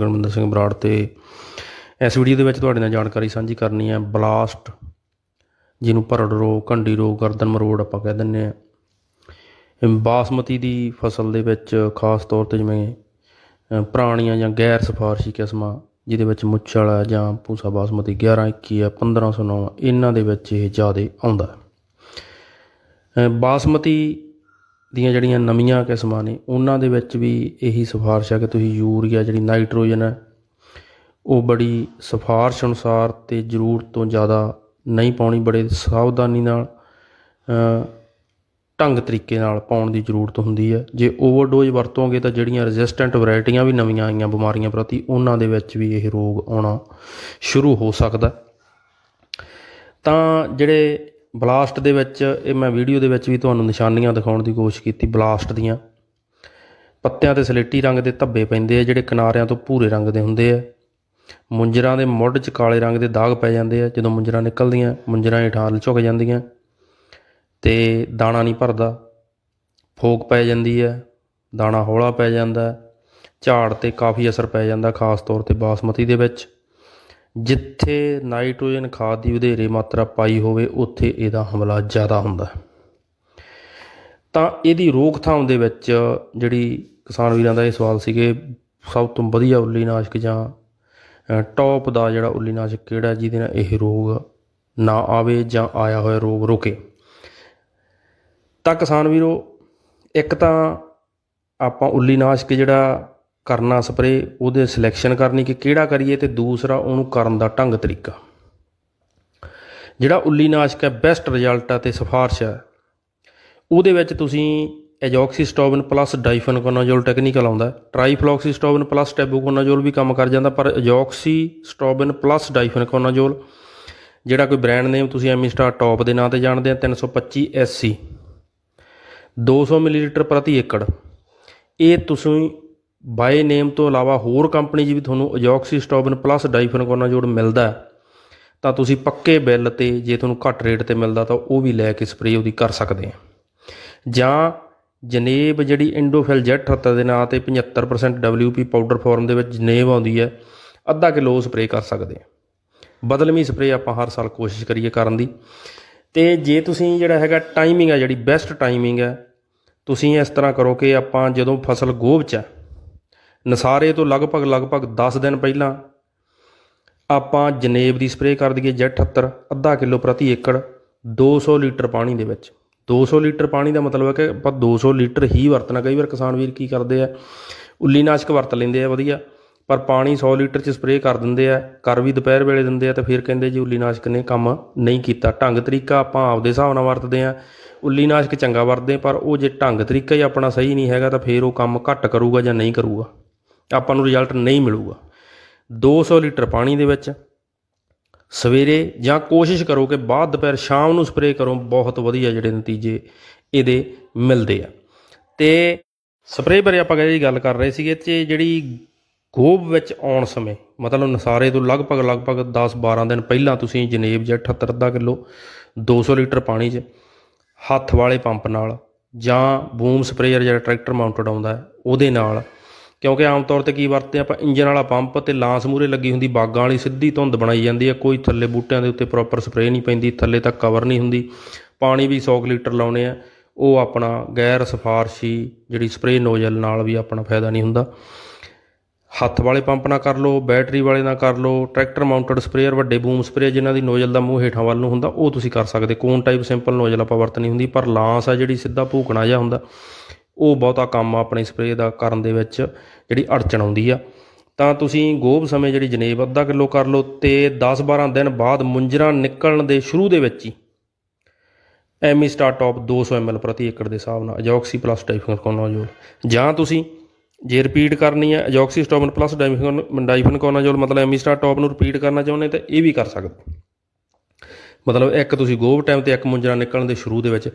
ਗੁਰਮਿੰਦਰ ਸਿੰਘ ਬਰਾੜ ਤੇ ਇਸ ਵੀਡੀਓ ਦੇ ਵਿੱਚ ਤੁਹਾਡੇ ਨਾਲ ਜਾਣਕਾਰੀ ਸਾਂਝੀ ਕਰਨੀ ਹੈ। ਬਲਾਸਟ, ਜਿਹਨੂੰ ਭਰੜ ਰੋਗ ਕੰਡੀ ਰੋਗ, ਗਰਦਨ ਮਰੋੜ ਆਪਾਂ ਕਹਿ ਦਿੰਦੇ ਆ ਬਾਸਮਤੀ ਦੀ ਫਸਲ ਦੇ ਵਿੱਚ ਖਾਸ ਤੌਰ ਤੇ ਜਿਵੇਂ ਪੁਰਾਣੀਆਂ ਜਾਂ ਗੈਰ ਸਿਫਾਰਸ਼ੀ ਕਿਸਮਾਂ, ਜਿਹਦੇ ਵਿੱਚ ਮੁੱਛਲ ਹੈ ਜਾਂ ਪੂਸਾ ਬਾਸਮਤੀ 11 21 ਹੈ 1509 ਇਹਨਾਂ ਦੇ ਵਿੱਚ ਇਹ ਜ਼ਿਆਦਾ ਆਉਂਦਾ। ਬਾਸਮਤੀ ਦੀਆਂ ਜਿਹੜੀਆਂ ਨਵੀਆਂ ਕਿਸਮਾਂ ਨੇ, ਉਹਨਾਂ ਦੇ ਵਿੱਚ ਵੀ ਇਹੀ ਸਿਫਾਰਿਸ਼ ਹੈ ਕਿ ਤੁਸੀਂ ਯੂਰੀਆ ਜਿਹੜੀ ਨਾਈਟ੍ਰੋਜਨ ਹੈ, ਉਹ ਬੜੀ ਸਿਫਾਰਿਸ਼ ਅਨੁਸਾਰ ਤੇ ਜ਼ਰੂਰਤ ਤੋਂ ਜ਼ਿਆਦਾ ਨਹੀਂ ਪਾਉਣੀ, ਬੜੇ ਸਾਵਧਾਨੀ ਨਾਲ ਢੰਗ ਤਰੀਕੇ ਨਾਲ ਪਾਉਣ ਦੀ ਜ਼ਰੂਰਤ ਹੁੰਦੀ ਹੈ। ਜੇ ਓਵਰਡੋਜ਼ ਵਰਤੋਂਗੇ ਤਾਂ ਜਿਹੜੀਆਂ ਰੈਜ਼ਿਸਟੈਂਟ ਵੈਰਾਈਟੀਆਂ ਵੀ ਨਵੀਆਂ ਆਈਆਂ ਬਿਮਾਰੀਆਂ ਪ੍ਰਤੀ, ਉਹਨਾਂ ਦੇ ਵਿੱਚ ਵੀ ਇਹ ਰੋਗ ਆਉਣਾ ਸ਼ੁਰੂ ਹੋ ਸਕਦਾ ਤਾਂ ਜਿਹੜੇ ਬਲਾਸਟ ਦੇ ਵਿੱਚ, ਇਹ ਮੈਂ ਵੀਡੀਓ ਦੇ ਵਿੱਚ ਵੀ ਤੁਹਾਨੂੰ ਨਿਸ਼ਾਨੀਆਂ ਦਿਖਾਉਣ ਦੀ ਕੋਸ਼ਿਸ਼ ਕੀਤੀ, ਬਲਾਸਟ ਦੀਆਂ। ਪੱਤਿਆਂ ਤੇ ਸਲੇਟੀ ਰੰਗ ਦੇ ਧੱਬੇ ਪੈਂਦੇ ਆ, ਜਿਹੜੇ ਕਿਨਾਰਿਆਂ ਤੋਂ ਭੂਰੇ ਰੰਗ ਦੇ ਹੁੰਦੇ ਆ। ਮੁੰਜਰਾਂ ਦੇ ਮੁੱਢ 'ਚ ਕਾਲੇ ਰੰਗ ਦੇ ਦਾਗ ਪੈ ਜਾਂਦੇ ਆ, ਜਦੋਂ ਮੁੰਜਰਾਂ ਨਿਕਲਦੀਆਂ, ਮੁੰਜਰਾਂ ਹੇਠਾਂ ਝੁਕ ਜਾਂਦੀਆਂ। ਤੇ ਦਾਣਾ ਨਹੀਂ ਭਰਦਾ। ਫੋਕ ਪੈ ਜਾਂਦੀ ਹੈ ਦਾਣਾ ਹੌਲਾ ਪੈ ਜਾਂਦਾ, ਝਾੜ ਤੇ ਕਾਫੀ ਅਸਰ ਪੈ ਜਾਂਦਾ, ਖਾਸ ਤੌਰ ਤੇ ਬਾਸਮਤੀ ਦੇ ਵਿੱਚ। ਜਿੱਥੇ ਨਾਈਟ੍ਰੋਜਨ ਖਾਦ ਦੀ ਵਧੇਰੇ ਮਾਤਰਾ ਪਾਈ ਹੋਵੇ ਉੱਥੇ ਇਹਦਾ ਹਮਲਾ ਜ਼ਿਆਦਾ ਹੁੰਦਾ ਤਾਂ ਇਹਦੀ ਰੋਕਥਾਮ ਦੇ ਵਿੱਚ ਜਿਹੜੀ ਕਿਸਾਨ ਵੀਰਾਂ ਦਾ ਇਹ ਸਵਾਲ ਸੀਗੇ ਸਭ ਤੋਂ ਵਧੀਆ ਉੱਲੀਨਾਸ਼ਕ ਜਾਂ ਅ, ਟੌਪ ਦਾ ਜਿਹੜਾ ਉੱਲੀਨਾਸ਼ਕ ਕਿਹੜਾ ਜਿਹਦੇ ਨਾਲ ਇਹ ਰੋਗ ਨਾ ਆਵੇ ਜਾਂ ਆਇਆ ਹੋਇਆ ਰੋਗ ਰੁਕੇ। ਤਾਂ ਕਿਸਾਨ ਵੀਰੋ ਇੱਕ ਤਾਂ ਆਪਾਂ ਉੱਲੀਨਾਸ਼ਕ ਜਿਹੜਾ ਕਰਨਾ ਸਪਰੇ ਉਹਦੇ ਸਿਲੈਕਸ਼ਨ ਕਰਨੀ ਕਿ ਕਿਹੜਾ ਕਰੀਏ ਤੇ ਦੂਸਰਾ ਉਹਨੂੰ ਕਰਨ ਦਾ ਢੰਗ ਤਰੀਕਾ। ਜਿਹੜਾ ਉੱਲੀ ਨਾਸ਼ਕ ਹੈ ਬੈਸਟ ਰਿਜ਼ਲਟ ਆ ਤੇ ਸਿਫਾਰਿਸ਼ ਹੈ। ਉਹਦੇ ਵਿੱਚ ਤੁਸੀਂ ਐਜੋਕਸੀਸਟੋਬਨ ਪਲੱਸ ਡਾਈਫਨਕੋਨਾਜ਼ੋਲ ਟੈਕਨੀਕਲ ਆਉਂਦਾ ਹੈ। ਟ੍ਰਾਈਫਲੋਕਸੀਸਟੋਬਨ ਪਲੱਸ ਟੈਬੂਕੋਨਾਜ਼ੋਲ ਵੀ ਕੰਮ ਕਰ ਜਾਂਦਾ, ਪਰ ਐਜੋਕਸੀਸਟੋਬਨ ਪਲੱਸ ਡਾਈਫਨਕੋਨਾਜ਼ੋਲ ਜਿਹੜਾ ਕੋਈ ਬ੍ਰਾਂਡ ਨੇਮ ਤੁਸੀਂ ਐਮੀਸਟਾਰ ਟੌਪ ਦੇ ਨਾਂ ਤੇ ਜਾਣਦੇ ਆ 325 ਐਸਸੀ 200 ਮਿਲੀਲੀਟਰ ਪ੍ਰਤੀ ਏਕੜ। ਇਹ ਤੁਸੀਂ ਬਾਏ ਨੇਮ ਤੋਂ ਇਲਾਵਾ ਹੋਰ ਕੰਪਨੀ 'ਚ ਵੀ ਤੁਹਾਨੂੰ ਐਜੋਕਸੀਸਟੋਬਨ ਪਲੱਸ ਡਾਈਫਨਕੋਨਾਜ਼ੋਲ ਮਿਲਦਾ ਤਾਂ ਤੁਸੀਂ ਪੱਕੇ ਬਿੱਲ ਤੇ ਜੇ ਤੁਹਾਨੂੰ ਘੱਟ ਰੇਟ ਤੇ ਮਿਲਦਾ ਤਾਂ ਉਹ ਵੀ ਲੈ ਕੇ ਸਪਰੇਅ ਉਹਦੀ ਕਰ ਸਕਦੇ ਆ। ਜਾਂ ਜਨੇਬ ਜਿਹੜੀ ਇੰਡੋਫਿਲ ਜੈਟ 78 ਦੇ ਨਾਂ ਤੇ 75% WP ਪਾਊਡਰ ਫਾਰਮ ਦੇ ਵਿੱਚ ਜਨੇਬ ਆਉਂਦੀ ਹੈ, ਅੱਧਾ ਕਿਲੋ ਸਪਰੇਅ ਕਰ ਸਕਦੇ ਆ। ਬਦਲਵੀਂ ਸਪਰੇਅ ਆਪਾਂ ਹਰ ਸਾਲ ਕੋਸ਼ਿਸ਼ ਕਰੀਏ ਕਰਨ ਦੀ। ਤੇ ਜੇ ਤੁਸੀਂ ਜਿਹੜਾ ਹੈਗਾ ਟਾਈਮਿੰਗ ਹੈ, ਜਿਹੜੀ ਬੈਸਟ ਟਾਈਮਿੰਗ ਹੈ, ਤੁਸੀਂ ਇਸ ਤਰ੍ਹਾਂ ਕਰੋ ਕਿ ਆਪਾਂ ਜਦੋਂ ਫਸਲ ਗੋਭ ਚ ਹੈ ਨਸਾਰੇ ਤੋਂ ਲਗਭਗ ਲਗਭਗ 10 ਦਿਨ ਪਹਿਲਾਂ ਆਪਾਂ ਜਨੇਬ ਦੀ ਸਪਰੇਅ ਕਰ ਦਈਏ ਜੈਟ 78 ਅੱਧਾ ਕਿਲੋ ਪ੍ਰਤੀ ਏਕੜ 200 ਲੀਟਰ ਪਾਣੀ ਦੇ ਵਿੱਚ। 200 ਲੀਟਰ ਪਾਣੀ ਦਾ ਮਤਲਬ ਹੈ ਕਿ ਆਪਾਂ 200 ਲੀਟਰ ਹੀ ਵਰਤਣਾ। ਕਈ ਵਾਰ ਕਿਸਾਨ ਵੀਰ ਕੀ ਕਰਦੇ ਆ ਉੱਲੀਨਾਸ਼ਕ ਵਰਤ ਲੈਂਦੇ ਆ, ਵਧੀਆ। ਪਰ ਪਾਣੀ 100 ਲੀਟਰ ਚ ਸਪਰੇਅ ਕਰ ਦਿੰਦੇ ਆ ਕਰ ਵੀ ਦੁਪਹਿਰ ਵੇਲੇ ਦਿੰਦੇ ਆ ਤੇ ਫਿਰ ਕਹਿੰਦੇ ਜੀ ਉੱਲੀਨਾਸ਼ਕ ਨੇ ਕੰਮ ਨਹੀਂ ਕੀਤਾ। ਢੰਗ ਤਰੀਕਾ ਆਪਾਂ ਆਪਦੇ ਹਿਸਾਬ ਨਾਲ ਵਰਤਦੇ ਆ। ਉੱਲੀਨਾਸ਼ਕ ਚੰਗਾ ਵਰਤਦੇ ਪਰ ਉਹ ਜੇ ਢੰਗ ਤਰੀਕਾ ਹੀ ਆਪਣਾ ਸਹੀ ਨਹੀਂ ਹੈਗਾ ਤਾਂ ਫਿਰ ਉਹ ਕੰਮ ਘੱਟ ਕਰੂਗਾ ਜਾਂ ਨਹੀਂ ਕਰੂਗਾ। ਆਪਾਂ ਨੂੰ ਰਿਜ਼ਲਟ ਨਹੀਂ ਮਿਲੂਗਾ। 200 ਲੀਟਰ ਪਾਣੀ ਦੇ ਵਿੱਚ ਸਵੇਰੇ ਜਾਂ ਕੋਸ਼ਿਸ਼ ਕਰੋ ਕਿ ਬਾਅਦ ਦੁਪਹਿਰ ਸ਼ਾਮ ਨੂੰ ਸਪਰੇਅ ਕਰੋ, ਬਹੁਤ ਵਧੀਆ ਜਿਹੜੇ ਨਤੀਜੇ ਇਹਦੇ ਮਿਲਦੇ ਆ। ਤੇ ਸਪਰੇਅ ਬਾਰੇ ਆਪਾਂ ਜਿਹੜੀ ਗੱਲ ਕਰ ਰਹੇ ਸੀਗੇ ਤੇ ਜਿਹੜੀ ਗੋਭ ਵਿੱਚ ਆਉਣ ਸਮੇਂ, ਮਤਲਬ ਨਸਾਰੇ ਤੋਂ ਲਗਭਗ ਲਗਭਗ 10-12 ਦਿਨ ਪਹਿਲਾਂ ਤੁਸੀਂ ਜਨੇਬ ਜਾਂ 78 ਅੱਧਾ ਕਿਲੋ 200 ਲੀਟਰ ਪਾਣੀ 'ਚ ਹੱਥ ਵਾਲੇ ਪੰਪ ਨਾਲ ਜਾਂ ਬੂਮ ਸਪਰੇਅਰ ਜਿਹੜਾ ਟਰੈਕਟਰ ਮਾਊਂਟਡ ਆਉਂਦਾ ਉਹਦੇ ਨਾਲ ਕਿਉਂਕਿ ਆਮ ਤੌਰ ਤੇ ਕੀ ਵਰਤਦੇ ਆਪਾਂ ਇੰਜਨ ਵਾਲਾ ਪੰਪ ਤੇ ਲਾਂਸ ਮੂਰੇ ਲੱਗੀ ਹੁੰਦੀ, ਬਾਗਾਂ ਵਾਲੀ ਸਿੱਧੀ ਧੁੰਦ ਬਣਾਈ ਜਾਂਦੀ ਹੈ ਕੋਈ ਥੱਲੇ ਬੂਟਿਆਂ ਦੇ ਉੱਤੇ ਪ੍ਰੋਪਰ ਸਪਰੇਅ ਨਹੀਂ ਪੈਂਦੀ, ਥੱਲੇ ਤੱਕ ਕਵਰ ਨਹੀਂ ਹੁੰਦੀ। ਪਾਣੀ ਵੀ 100 ਕੁ ਲੀਟਰ ਲਾਉਣੇ ਆ, ਉਹ ਆਪਣਾ ਗੈਰ ਸਿਫਾਰਸ਼ੀ ਜਿਹੜੀ ਸਪਰੇਅ ਨੋਜ਼ਲ ਨਾਲ ਵੀ ਆਪਣਾ ਫਾਇਦਾ ਨਹੀਂ ਹੁੰਦਾ। ਹੱਥ ਵਾਲੇ ਪੰਪ ਨਾਲ ਕਰ ਲਓ ਬੈਟਰੀ ਵਾਲੇ ਨਾ ਕਰ ਲਓ ਟਰੈਕਟਰ ਮਾਊਂਟਡ ਸਪਰੇਅਰ ਵੱਡੇ ਬੂਮ ਸਪਰੇਅਰ ਜਿਨ੍ਹਾਂ ਦੀ ਨੋਜ਼ਲ ਦਾ ਮੂੰਹ ਹੇਠਾਂ ਵੱਲ ਨੂੰ ਹੁੰਦਾ, ਉਹ ਤੁਸੀਂ ਕਰ ਸਕਦੇ। ਕੋਨ ਟਾਈਪ ਸਿੰਪਲ ਨੋਜ਼ਲ ਆਪਾਂ ਵਰਤਣੀ ਹੁੰਦੀ, ਪਰ ਲਾਂਸ ਆ ਜਿਹੜੀ ਸਿੱਧਾ ਭੂਕਣਾ ਜਿਹਾ ਹੁੰਦਾ। ਉਹ ਬਹੁਤਾ ਕੰਮ ਆਪਣੇ ਸਪਰੇਅ ਦਾ ਕਰਨ ਦੇ ਵਿੱਚ ਜਿਹੜੀ ਅੜਚਣ ਆਉਂਦੀ ਆ। ਤਾਂ ਤੁਸੀਂ ਗੋਭ ਸਮੇਂ ਜਿਹੜੀ ਜਨੇਬ ਅੱਧਾ ਕਿਲੋ ਕਰ ਲਓ ਤੇ 10-12 ਦਿਨ ਬਾਅਦ ਮੁੰਜਰਾ ਨਿਕਲਣ ਦੇ ਸ਼ੁਰੂ ਦੇ ਵਿੱਚ ਹੀ ਐਮੀ ਸਟਾਰ ਟੌਪ 200 ml ਪ੍ਰਤੀ ਏਕੜ ਦੇ ਹਿਸਾਬ ਨਾਲ ਅਜੋਕਸੀ ਪਲੱਸ ਡਾਈਫਨਕੋਨਾਜ਼ੋਲ ਜਾਂ ਤੁਸੀਂ ਜੇ ਰਿਪੀਟ ਕਰਨੀ ਹੈ ਅਜੋਕਸੀ ਸਟੋਬਨ ਪਲੱਸ ਡਾਈਫਨਕੋਨਾਜ਼ੋਲ ਮਤਲਬ ਐਮੀ ਸਟਾਰ ਟੌਪ ਨੂੰ ਰਿਪੀਟ ਕਰਨਾ ਚਾਹੁੰਦੇ ਤਾਂ ਇਹ ਵੀ ਕਰ ਸਕਦੇ ਮਤਲਬ ਇੱਕ ਤੁਸੀਂ ਗੋਭ ਟਾਈਮ ਤੇ ਇੱਕ ਮੁੰਜਰਾ ਨਿਕਲਣ ਦੇ ਸ਼ੁਰੂ ਦੇ ਵਿੱਚ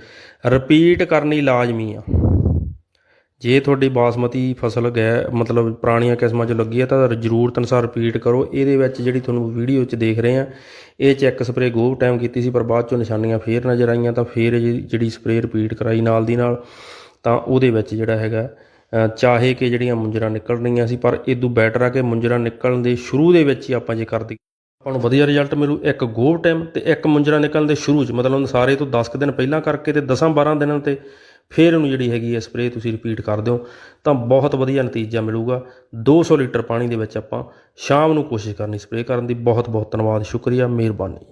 ਰਿਪੀਟ ਕਰਨੀ ਲਾਜ਼ਮੀ ਆ। ਜੇ ਤੁਹਾਡੀ ਬਾਸਮਤੀ ਫਸਲ ਗੈ ਮਤਲਬ ਪੁਰਾਣੀਆਂ ਕਿਸਮਾਂ 'ਚ ਲੱਗੀ ਹੈ ਤਾਂ ਜ਼ਰੂਰਤ ਅਨੁਸਾਰ ਰਿਪੀਟ ਕਰੋ। ਇਹਦੇ ਵਿੱਚ ਜਿਹੜੀ ਤੁਹਾਨੂੰ ਵੀਡੀਓ 'ਚ ਦੇਖ ਰਹੇ ਆ, ਇਹ 'ਚ ਇੱਕ ਸਪਰੇਅ ਗੋਭ ਟਾਈਮ ਕੀਤੀ ਸੀ, ਪਰ ਬਾਅਦ 'ਚੋਂ ਨਿਸ਼ਾਨੀਆਂ ਫੇਰ ਨਜ਼ਰ ਆਈਆਂ, ਤਾਂ ਫੇਰ ਜਿਹੜੀ ਸਪਰੇਅ ਰਿਪੀਟ ਕਰਾਈ ਨਾਲ ਦੀ ਨਾਲ, ਤਾਂ ਉਹਦੇ ਵਿੱਚ ਜਿਹੜਾ ਹੈਗਾ ਚਾਹੇ ਕਿ ਜਿਹੜੀਆਂ ਮੁੰਜਰਾ ਨਿਕਲ ਰਹੀਆਂ ਸੀ, ਪਰ ਇਹ ਤੋਂ ਬੈਟਰ ਆ ਕਿ ਮੁੰਜਰਾ ਨਿਕਲਣ ਦੇ ਸ਼ੁਰੂ ਦੇ ਵਿੱਚ ਹੀ ਆਪਾਂ ਜੇ ਕਰ ਦਈਏ। ਆਪਾਂ ਨੂੰ ਵਧੀਆ ਰਿਜ਼ਲਟ ਮਿਲੂ ਇੱਕ ਗੋਵ ਟਾਈਮ ਤੇ ਇੱਕ ਮੁੰਜਰਾ ਨਿਕਲਣ ਦੇ ਸ਼ੁਰੂ 'ਚ, ਮਤਲਬ ਸਾਰੇ ਤੋਂ 10 ਕੁ ਦਿਨ ਪਹਿਲਾਂ ਕਰਕੇ ਤੇ 10-12 ਦਿਨਾਂ ਤੇ ਫਿਰ ਉਹਨੂੰ ਜਿਹੜੀ ਹੈਗੀ ਹੈ ਸਪਰੇਅ ਤੁਸੀਂ ਰਿਪੀਟ ਕਰ ਦਿਓ, ਤਾਂ ਬਹੁਤ ਵਧੀਆ ਨਤੀਜਾ ਮਿਲੂਗਾ। 200 ਲੀਟਰ ਪਾਣੀ ਦੇ ਵਿੱਚ ਆਪਾਂ ਸ਼ਾਮ ਨੂੰ ਕੋਸ਼ਿਸ਼ ਕਰਨੀ ਸਪਰੇਅ ਕਰਨ ਦੀ। ਬਹੁਤ ਬਹੁਤ ਧੰਨਵਾਦ, ਸ਼ੁਕਰੀਆ, ਮਿਹਰਬਾਨੀ।